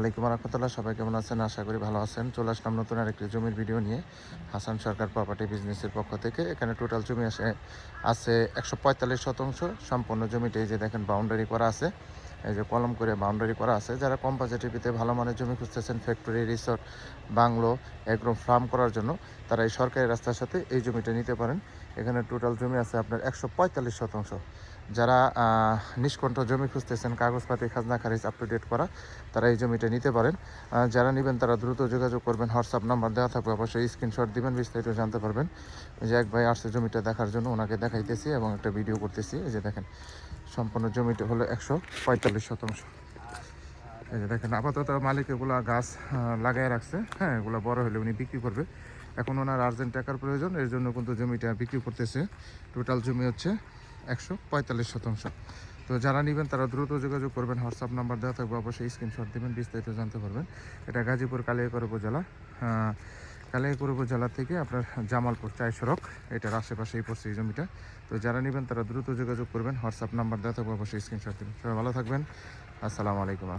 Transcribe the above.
আলাইকুম রহমতুল্লাহ। সবাই কেমন আছেন? আশা করি ভালো আছেন। চলে আসলাম নতুন আরেকটি জমির ভিডিও নিয়ে। হাসান সরকার প্রপার্টি বিজনেসের পক্ষ থেকে। এখানে টোটাল জমি আসে, আছে একশো পঁয়তাল্লিশ শতাংশ। সম্পূর্ণ জমিটা এই যে দেখেন বাউন্ডারি করা আছে। এই যে কলম করে বাউন্ডারি করা আছে। যারা কম বাজেটিভিতে ভালো মানের জমি খুঁজতেছেন ফ্যাক্টরি রিসোর্ট বাংলো একদম ফার্ম করার জন্য, তারা এই সরকারি রাস্তার সাথে এই জমিটা নিতে পারেন। এখানে টোটাল জমি আছে আপনার একশো পঁয়তাল্লিশ শতাংশ। যারা নিষ্কণ্ঠ জমি খুঁজতেছেন, কাগজপাতি, খাজনা, খারিজ আপ টু ডেট করা, তারা এই জমিটা নিতে পারেন। যারা নেবেন তারা দ্রুত যোগাযোগ করবেন, হোয়াটসঅ্যাপ নাম্বার দেওয়া থাকবে, অবশ্যই স্ক্রিনশট দিবেন, বিস্তারিত জানতে পারবেন। যে এক ভাই আসছে জমিটা দেখার জন্য, ওনাকে দেখাইতেছি এবং একটা ভিডিও করতেছি। এই যে দেখেন সম্পূর্ণ জমিটা হলো একশো পঁয়তাল্লিশ শতাংশ। এই যে দেখেন, আপাতত মালিক এগুলা গাছ লাগাই রাখছে। হ্যাঁ এগুলো বড় হলে উনি বিক্রি করবে। এখন ওনার আর্জেন্ট টাকার প্রয়োজন, এর জন্য কিন্তু জমিটা বিক্রি করতেছে। টোটাল জমি হচ্ছে একশো পঁয়তাল্লিশ শতাংশ। তো যারা নেবেন তারা দ্রুত যোগাযোগ করবেন, হোয়াটসঅ্যাপ নাম্বার দেওয়া থাকবে, অবশ্যই স্ক্রিনশট দেবেন, বিস্তারিত জানতে পারবেন। এটা গাজীপুর কালিয়াকর উপজেলা। কালিয়াকর উপজেলা থেকে আপনার জামালপুর চায় সড়ক এটার আশেপাশে এই পড়ছে এই জমিটা। তো যারা নেবেন তারা দ্রুত যোগাযোগ করবেন, হোয়াটসঅ্যাপ নাম্বার দেওয়া থাকবে, অবশ্যই স্ক্রিনশট দেবেন। সবাই ভালো থাকবেন। আসসালামু আলাইকুম।